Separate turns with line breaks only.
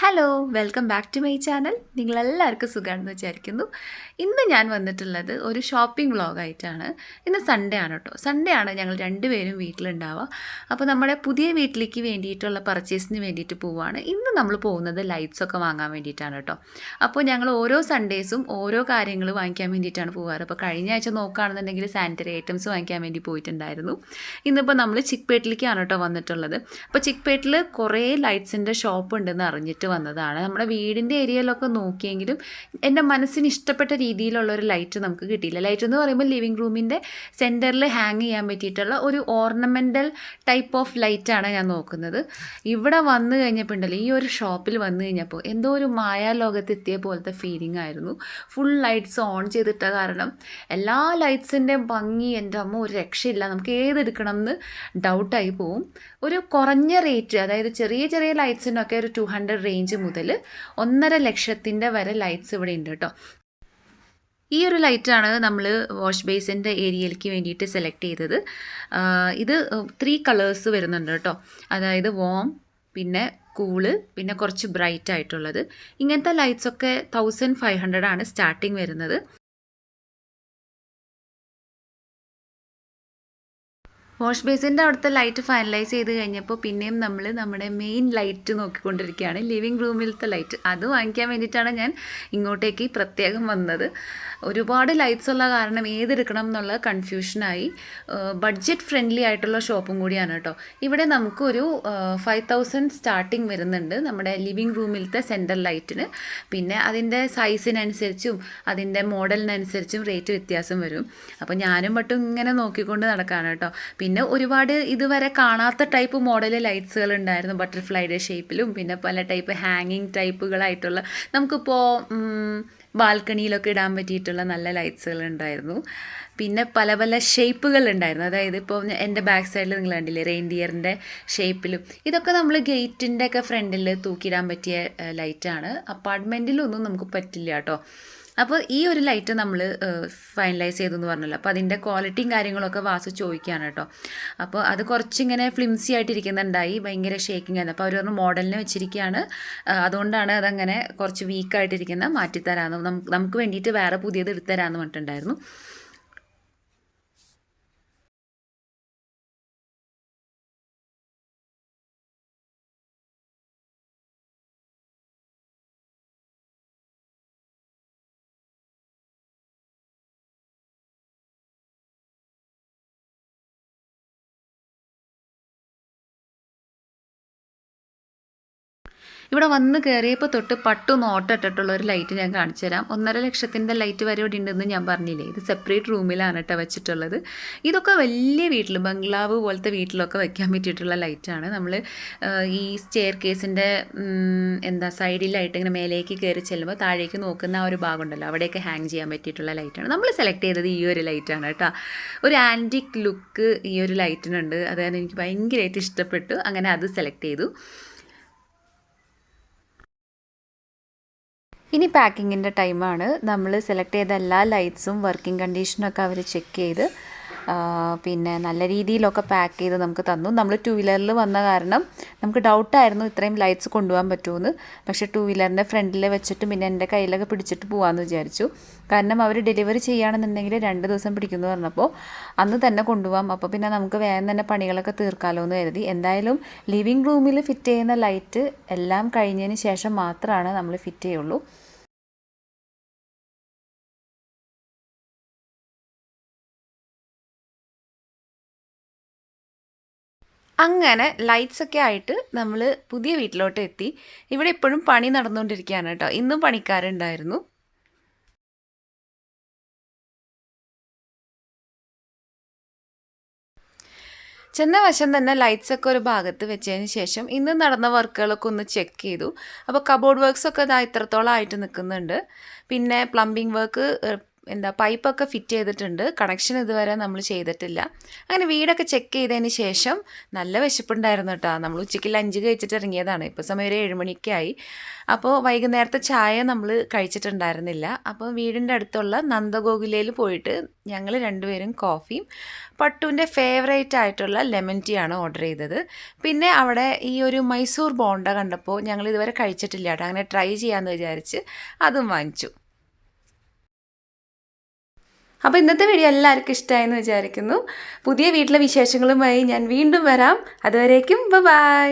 Hello welcome back to my channel നിങ്ങളെല്ലാവർക്കും സുഖമാണെന്ന് വിചാരിക്കുന്നു. ഇന്ന് ഞാൻ വന്നിട്ടുള്ളത് ഒരു ഷോപ്പിംഗ് വ്ളോഗായിട്ടാണ് ഇന്ന് സൺഡേ ആണ് കേട്ടോ സൺഡേ ആണ് ഞങ്ങൾ രണ്ടുപേരും വീട്ടിലുണ്ടാവുക. അപ്പോൾ നമ്മുടെ പുതിയ വീട്ടിലേക്ക് വേണ്ടിയിട്ടുള്ള പർച്ചേസിന് വേണ്ടിയിട്ട് പോവുകയാണ്. ഇന്ന് നമ്മൾ പോകുന്നത് ലൈറ്റ്സ് ഒക്കെ വാങ്ങാൻ വേണ്ടിയിട്ടാണ് കേട്ടോ അപ്പോൾ ഞങ്ങൾ ഓരോ സൺഡേസും ഓരോ കാര്യങ്ങൾ വാങ്ങിക്കാൻ വേണ്ടിയിട്ടാണ് പോകാറ്. അപ്പോൾ കഴിഞ്ഞ ആഴ്ച നോക്കുകയാണെന്നുണ്ടെങ്കിൽ സാനിറ്ററി ഐറ്റംസ് വാങ്ങിക്കാൻ വേണ്ടി പോയിട്ടുണ്ടായിരുന്നു. ഇന്നിപ്പോൾ നമ്മൾ ചിക്പേട്ടിലേക്കാണ് കേട്ടോ വന്നിട്ടുള്ളത്. അപ്പോൾ ചിക്പേട്ടിൽ കുറേ ലൈറ്റ്സിന്റെ ഷോപ്പ് ഉണ്ടെന്ന് അറിഞ്ഞിട്ട് വന്നതാണ്. നമ്മുടെ വീടിന്റെ ഏരിയയിലൊക്കെ നോക്കിയെങ്കിലും എന്റെ മനസ്സിന് ഇഷ്ടപ്പെട്ട രീതിയിലുള്ള ഒരു ലൈറ്റ് നമുക്ക് കിട്ടിയില്ല. ലൈറ്റ് എന്ന് പറയുമ്പോൾ ലിവിങ് റൂമിന്റെ സെന്ററിൽ ഹാങ് ചെയ്യാൻ പറ്റിയിട്ടുള്ള ഒരു ഓർണമെന്റൽ ടൈപ്പ് ഓഫ് ലൈറ്റാണ് ഞാൻ നോക്കുന്നത്. ഇവിടെ വന്നു കഴിഞ്ഞപ്പോൾ ഉണ്ടല്ലോ ഈ ഒരു ഷോപ്പിൽ വന്നു കഴിഞ്ഞപ്പോൾ എന്തോ ഒരു മായാലോകത്ത് എത്തിയ പോലത്തെ ഫീലിംഗ് ആയിരുന്നു. ഫുൾ ലൈറ്റ്സ് ഓൺ ചെയ്തിട്ട കാരണം എല്ലാ ലൈറ്റ്സിന്റെയും ഭംഗി എന്റെ അമ്മ ഒരു രക്ഷയില്ല. നമുക്ക് ഏതെടുക്കണം എന്ന് ഡൗട്ടായി പോവും. ഒരു കുറഞ്ഞ റേറ്റ് അതായത് ചെറിയ ചെറിയ ലൈറ്റ്സിനൊക്കെ ഒരു ടു ഹൺഡ്രഡ് റേഞ്ച് മുതൽ ഒന്നര ലക്ഷത്തിന്റെ വരെ ലൈറ്റ്സ് ഇവിടെ ഉണ്ട് കേട്ടോ. ഈ ഒരു ലൈറ്റാണ് നമ്മൾ വാഷ് ബേസിന്റെ ഏരിയയിലേക്ക് വേണ്ടിയിട്ട് സെലക്ട് ചെയ്തത്. ഇത് ത്രീ കളേഴ്സ് വരുന്നുണ്ട് കേട്ടോ. അതായത് വോം പിന്നെ കൂൾ പിന്നെ കുറച്ച് ബ്രൈറ്റ് ആയിട്ടുള്ളത്. ഇങ്ങനത്തെ ലൈറ്റ്സൊക്കെ തൗസൻഡ് ഫൈവ് ഹൺഡ്രഡ് ആണ് സ്റ്റാർട്ടിങ് വരുന്നത്. വാഷ് ബേസിന്റെ അവിടുത്തെ ലൈറ്റ് ഫൈനലൈസ് ചെയ്ത് കഴിഞ്ഞപ്പോൾ പിന്നെയും നമ്മൾ നമ്മുടെ മെയിൻ ലൈറ്റ് നോക്കിക്കൊണ്ടിരിക്കുകയാണ്. ലിവിങ് റൂമിലത്തെ ലൈറ്റ്. അത് വാങ്ങിക്കാൻ വേണ്ടിയിട്ടാണ് ഞാൻ ഇങ്ങോട്ടേക്ക് പ്രത്യേകം വന്നത്. ഒരുപാട് ലൈറ്റ്സ് ഉള്ള കാരണം ഏതെടുക്കണം എന്നുള്ള കൺഫ്യൂഷനായി. ബഡ്ജറ്റ് ഫ്രണ്ട്ലി ആയിട്ടുള്ള ഷോപ്പും കൂടിയാണ് കേട്ടോ. ഇവിടെ നമുക്കൊരു ഫൈവ് തൗസൻഡ് സ്റ്റാർട്ടിങ് വരുന്നുണ്ട് നമ്മുടെ ലിവിങ് റൂമിലത്തെ സെന്റർ ലൈറ്റിന്. പിന്നെ അതിന്റെ സൈസിനനുസരിച്ചും അതിന്റെ മോഡലിനനുസരിച്ചും റേറ്റ് വ്യത്യാസം വരും. അപ്പോൾ ഞാനും മറ്റും ഇങ്ങനെ നോക്കിക്കൊണ്ട് നടക്കാനാണ് കേട്ടോ. പിന്നെ ഒരുപാട് ഇതുവരെ കാണാത്ത ടൈപ്പ് മോഡൽ ലൈറ്റ്സുകൾ ഉണ്ടായിരുന്നു ബട്ടർഫ്ലൈയുടെ ഷേപ്പിലും പിന്നെ പല ടൈപ്പ് ഹാങ്ങിങ് ടൈപ്പുകളായിട്ടുള്ള നമുക്കിപ്പോൾ ബാൽക്കണിയിലൊക്കെ ഇടാൻ പറ്റിയിട്ടുള്ള നല്ല ലൈറ്റ്സുകൾ ഉണ്ടായിരുന്നു പിന്നെ പല പല ഷേപ്പുകൾ ഉണ്ടായിരുന്നു അതായത് ഇപ്പോൾ എന്റെ ബാക്ക് സൈഡിൽ നിങ്ങൾ കണ്ടില്ലേ റെയിൻഡിയറിന്റെ ഷേപ്പിലും ഇതൊക്കെ നമ്മൾ ഗേറ്റിന്റെ ഒക്കെ ഫ്രണ്ടിൽ തൂക്കിയിടാൻ പറ്റിയ ലൈറ്റാണ് അപ്പാർട്ട്മെന്റിലൊന്നും നമുക്ക് പറ്റില്ല കേട്ടോ. അപ്പോൾ ഈ ഒരു ലൈറ്റ് നമ്മൾ ഫൈനലൈസ് ചെയ്തു എന്ന് പറഞ്ഞല്ലോ. അപ്പോൾ അതിന്റെ ക്വാളിറ്റിയും കാര്യങ്ങളൊക്കെ വാസു ചോദിക്കുകയാണ് കേട്ടോ. അപ്പോൾ അത് കുറച്ചിങ്ങനെ ഫ്ലിംസി ആയിട്ടിരിക്കുന്നുണ്ടായി. ഭയങ്കര ഷേക്കിംഗ് ആയിരുന്നു. അപ്പോൾ അവർ പറഞ്ഞു മോഡലിന് വെച്ചിരിക്കുകയാണ്. അതുകൊണ്ടാണ് അതങ്ങനെ കുറച്ച് വീക്കായിട്ടിരിക്കുന്ന മാറ്റിത്തരാമെന്ന് നമുക്ക് വേണ്ടിയിട്ട് വേറെ പുതിയത് എടുത്തരാമെന്ന് പറഞ്ഞിട്ടുണ്ടായിരുന്നു. ഇവിടെ വന്ന് കയറിയപ്പോൾ തൊട്ട് പട്ടു നോട്ടിട്ടിട്ടുള്ള ഒരു ലൈറ്റ് ഞാൻ കാണിച്ചു തരാം. ഒന്നര ലക്ഷത്തിന്റെ ലൈറ്റ് വരെ ഇവിടെ ഉണ്ടെന്ന് ഞാൻ പറഞ്ഞില്ലേ? ഇത് സെപ്പറേറ്റ് റൂമിലാണ് കേട്ടോ വെച്ചിട്ടുള്ളത്. ഇതൊക്കെ വലിയ വീട്ടിൽ ബംഗ്ലാവ് പോലത്തെ വീട്ടിലൊക്കെ വെക്കാൻ പറ്റിയിട്ടുള്ള ലൈറ്റാണ് നമ്മൾ ഈ സ്റ്റെയർ കേസിന്റെ എന്താ സൈഡിലായിട്ട് ഇങ്ങനെ മേലേക്ക് കയറി ചെല്ലുമ്പോൾ താഴേക്ക് നോക്കുന്ന ആ ഒരു ഭാഗം ഉണ്ടല്ലോ അവിടെയൊക്കെ ഹാങ് ചെയ്യാൻ പറ്റിയിട്ടുള്ള ലൈറ്റാണ് നമ്മൾ സെലക്ട് ചെയ്തത് ഈ ഒരു ലൈറ്റാണ് കേട്ടോ ഒരു ആന്റിക് ലുക്ക് ഈ ഒരു ലൈറ്റിനുണ്ട് അതായത് എനിക്ക് ഭയങ്കരമായിട്ട് ഇഷ്ടപ്പെട്ടു. അങ്ങനെ അത് സെലക്ട് ചെയ്തു. ഇനി പാക്കിങ്ങിന്റെ ടൈമാണ് നമ്മൾ സെലക്ട് ചെയ്ത എല്ലാ ലൈറ്റ്സും വർക്കിംഗ് കണ്ടീഷനൊക്കെ അവർ ചെക്ക് ചെയ്ത് പിന്നെ നല്ല രീതിയിലൊക്കെ പാക്ക് ചെയ്ത് നമുക്ക് തന്നു. നമ്മൾ ടു വീലറിൽ വന്ന കാരണം നമുക്ക് ഡൗട്ടായിരുന്നു ഇത്രയും ലൈറ്റ്സ് കൊണ്ടുപോകാൻ പറ്റുമെന്ന് പക്ഷെ ടു വീലറിന്റെ ഫ്രണ്ടിൽ വെച്ചിട്ട് പിന്നെ എന്റെ കയ്യിലൊക്കെ പിടിച്ചിട്ട് പോകാമെന്ന് വിചാരിച്ചു. കാരണം അവർ ഡെലിവറി ചെയ്യുകയാണെന്നുണ്ടെങ്കിൽ രണ്ട് ദിവസം പിടിക്കുമെന്ന് പറഞ്ഞപ്പോൾ അന്ന് തന്നെ കൊണ്ടുപോകാം അപ്പോൾ പിന്നെ നമുക്ക് വേഗം തന്നെ പണികളൊക്കെ തീർക്കാമല്ലോ എന്ന് കരുതി. എന്തായാലും ലിവിങ് റൂമിൽ ഫിറ്റ് ചെയ്യുന്ന ലൈറ്റ് എല്ലാം കഴിഞ്ഞതിന് ശേഷം മാത്രമാണ് നമ്മൾ ഫിറ്റ് ചെയ്യുള്ളൂ. അങ്ങനെ ലൈറ്റ്സ് ഒക്കെ ആയിട്ട് നമ്മൾ പുതിയ വീട്ടിലോട്ട് എത്തി. ഇവിടെ ഇപ്പോഴും പണി നടന്നുകൊണ്ടിരിക്കുകയാണ് കേട്ടോ. ഇന്നും പണിക്കാരുണ്ടായിരുന്നു. ചെന്ന വശം തന്നെ ലൈറ്റ്സ് ഒക്കെ ഒരു ഭാഗത്ത് വെച്ചതിന് ശേഷം ഇന്ന് നടന്ന വർക്കുകളൊക്കെ ഒന്ന് ചെക്ക് ചെയ്തു. അപ്പോൾ കബോർഡ് വർക്ക്സ് ഒക്കെ ഇതാ ഇത്രത്തോളം ആയിട്ട് നിൽക്കുന്നുണ്ട്. പിന്നെ പ്ലംബിംഗ് വർക്ക് എന്താ പൈപ്പൊക്കെ ഫിറ്റ് ചെയ്തിട്ടുണ്ട്. കണക്ഷൻ ഇതുവരെ നമ്മൾ ചെയ്തിട്ടില്ല. അങ്ങനെ വീടൊക്കെ ചെക്ക് ചെയ്തതിന് ശേഷം നല്ല വിശപ്പുണ്ടായിരുന്നു കേട്ടോ നമ്മൾ ഉച്ചയ്ക്ക് ലഞ്ച് കഴിച്ചിട്ട് ഇറങ്ങിയതാണ്. ഇപ്പോൾ സമയം ഒരു ഏഴുമണിക്കായി അപ്പോൾ വൈകുന്നേരത്തെ ചായ നമ്മൾ കഴിച്ചിട്ടുണ്ടായിരുന്നില്ല. അപ്പോൾ വീടിന്റെ അടുത്തുള്ള നന്ദഗോകുലയിൽ പോയിട്ട് ഞങ്ങൾ രണ്ടുപേരും കോഫിയും പട്ടുവിന്റെ ഫേവറേറ്റ് ആയിട്ടുള്ള ലെമൺ ടീ ആണ് ഓർഡർ ചെയ്തത്. പിന്നെ അവിടെ ഈ ഒരു മൈസൂർ ബോണ്ട കണ്ടപ്പോൾ ഞങ്ങൾ ഇതുവരെ കഴിച്ചിട്ടില്ല കേട്ടോ അങ്ങനെ ട്രൈ ചെയ്യാമെന്ന് വിചാരിച്ച് അതും വാങ്ങിച്ചു. അപ്പോൾ ഇന്നത്തെ വീഡിയോ എല്ലാവർക്കും ഇഷ്ടമായെന്ന് വിചാരിക്കുന്നു. പുതിയ വീട്ടിലെ വിശേഷങ്ങളുമായി ഞാൻ വീണ്ടും വരാം. അതുവരേക്കും ബൈ